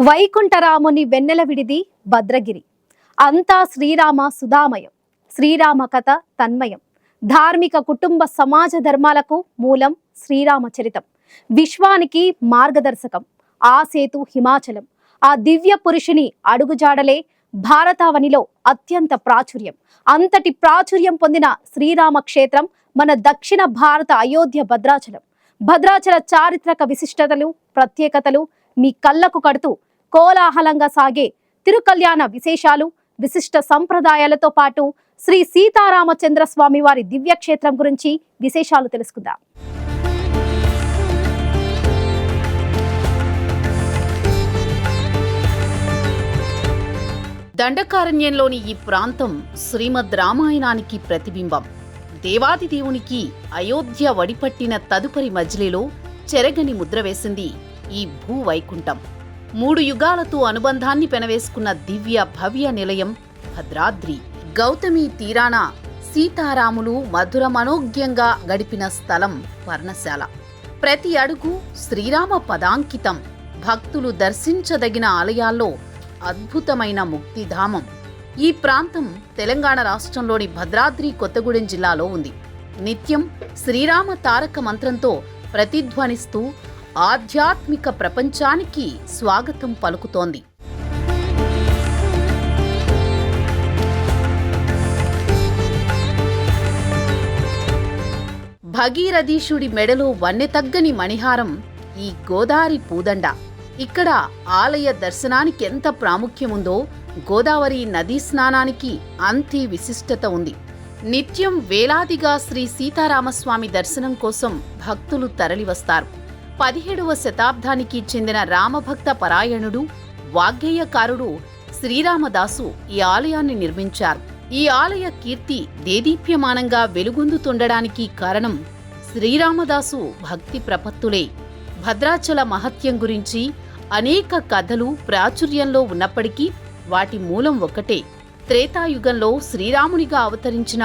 వైకుంఠరాముని వెన్నెల విడిది భద్రగిరి. అంతా శ్రీరామ సుధామయం శ్రీరామ కథ తన్మయం. ధార్మిక కుటుంబ సమాజ ధర్మాలకు మూలం శ్రీరామ చరితం. విశ్వానికి మార్గదర్శకం ఆ సేతు హిమాచలం. ఆ దివ్య పురుషుని అడుగుజాడలే భారతావనిలో అత్యంత ప్రాచుర్యం. అంతటి ప్రాచుర్యం పొందిన శ్రీరామ క్షేత్రం మన దక్షిణ భారత అయోధ్య భద్రాచలం. భద్రాచల చారిత్రక విశిష్టతలు ప్రత్యేకతలు మీ కళ్ళకు కడుతూ కోలాహలంగా సాగే తిరుకల్యాణ విశేషాలు విశిష్ట సంప్రదాయాలతో పాటు శ్రీ సీతారామచంద్ర స్వామి వారి దివ్యక్షేత్రం గురించి విశేషాలు తెలుసుకుందాం. దండకారణ్యంలోని ఈ ప్రాంతం శ్రీమద్ రామాయణానికి ప్రతిబింబం. దేవాది దేవునికి అయోధ్య వడిపట్టిన తదుపరి మజిలీలో చెరగని ముద్ర వేసింది ఈ భూవైకుంఠం. మూడు యుగాలతో అనుబంధాన్ని పెనవేసుకున్న దివ్య భవ్య నిలయం భద్రాద్రి. గౌతమి తీరాన సీతారాములు మధుర మనోజ్ఞంగా గడిపిన స్థలం పర్ణశాల ప్రతి అడుగు శ్రీరామ పదాంకితం. భక్తులు దర్శించదగిన ఆలయాల్లో అద్భుతమైన ముక్తిధామం. ఈ ప్రాంతం తెలంగాణ రాష్ట్రంలోని భద్రాద్రి కొత్తగూడెం జిల్లాలో ఉంది. నిత్యం శ్రీరామ తారక మంత్రంతో ప్రతిధ్వనిస్తూ ఆధ్యాత్మిక ప్రపంచానికి స్వాగతం పలుకుతోంది. భగీరథీశుడి మెడలో వన్నెతగ్గని మణిహారం ఈ గోదావరి పూదండ. ఇక్కడ ఆలయ దర్శనానికి ఎంత ప్రాముఖ్యముందో గోదావరి నదీ స్నానానికి అంతే విశిష్టత ఉంది. నిత్యం వేలాదిగా శ్రీ సీతారామస్వామి దర్శనం కోసం భక్తులు తరలివస్తారు. పదిహేడవ శతాబ్దానికి చెందిన రామభక్త పరాయణుడు వాగ్గేయకారుడు శ్రీరామదాసు ఈ ఆలయాన్ని నిర్మించారు. ఈ ఆలయ కీర్తి దేదీప్యమానంగా వెలుగొందుతుండడానికి కారణం శ్రీరామదాసు భక్తి ప్రపత్తులే. భద్రాచల మహత్యం గురించి అనేక కథలు ప్రాచుర్యంలో ఉన్నప్పటికీ వాటి మూలం ఒకటే త్రేతాయుగంలో శ్రీరామునిగా అవతరించిన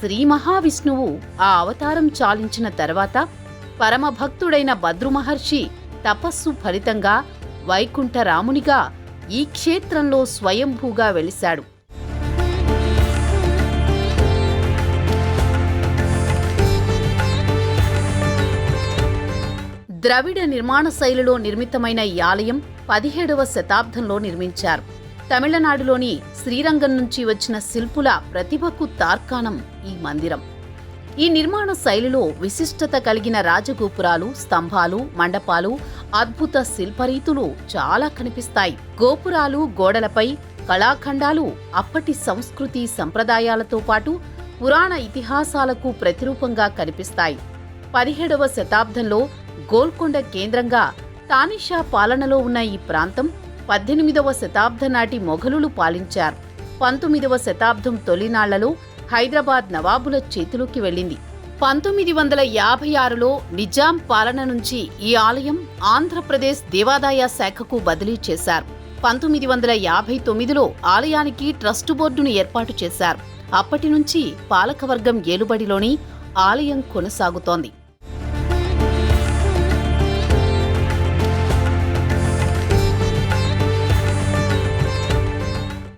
శ్రీ మహావిష్ణువు ఆ అవతారం చాలించిన తర్వాత పరమభక్తుడైన భద్రుమహర్షి తపస్సు ఫలితంగా వైకుంఠ రామునిగా ఈ క్షేత్రంలో స్వయంభూగా వెలిశాడు. ద్రవిడ నిర్మాణ శైలిలో నిర్మితమైన ఈ ఆలయం పదిహేడవ శతాబ్దంలో నిర్మించారు. తమిళనాడులోని శ్రీరంగం నుంచి వచ్చిన శిల్పుల ప్రతిభకు తార్కాణం ఈ మందిరం. ఈ నిర్మాణ శైలిలో విశిష్టత కలిగిన రాజగోపురాలు స్తంభాలు మండపాలు అద్భుత శిల్పరీతులు చాలా కనిపిస్తాయి. గోపురాలు గోడలపై కళాఖండాలు అప్పటి సంస్కృతి సంప్రదాయాలతో పాటు పురాణ ఇతిహాసాలకు ప్రతిరూపంగా కనిపిస్తాయి. పదిహేడవ శతాబ్దంలో గోల్కొండ కేంద్రంగా తానిషా పాలనలో ఉన్న ఈ ప్రాంతం పద్దెనిమిదవ శతాబ్దం నాటి మొఘలులు పాలించారు. పంతొమ్మిదవ శతాబ్దం తొలినాళ్ళలో హైదరాబాద్ నవాబుల చేతిలోకి వెళ్ళింది. పంతొమ్మిది వందల యాభై ఆరులో నిజాం పాలన నుంచి ఈ ఆలయం ఆంధ్రప్రదేశ్ దేవాదాయ శాఖకు బదిలీ చేశారు. పంతొమ్మిది వందల యాభై తొమ్మిదిలో ఆలయానికి ట్రస్టు బోర్డును ఏర్పాటు చేశారు. అప్పటి నుంచి పాలకవర్గం ఏలుబడిలోని ఆలయం కొనసాగుతోంది.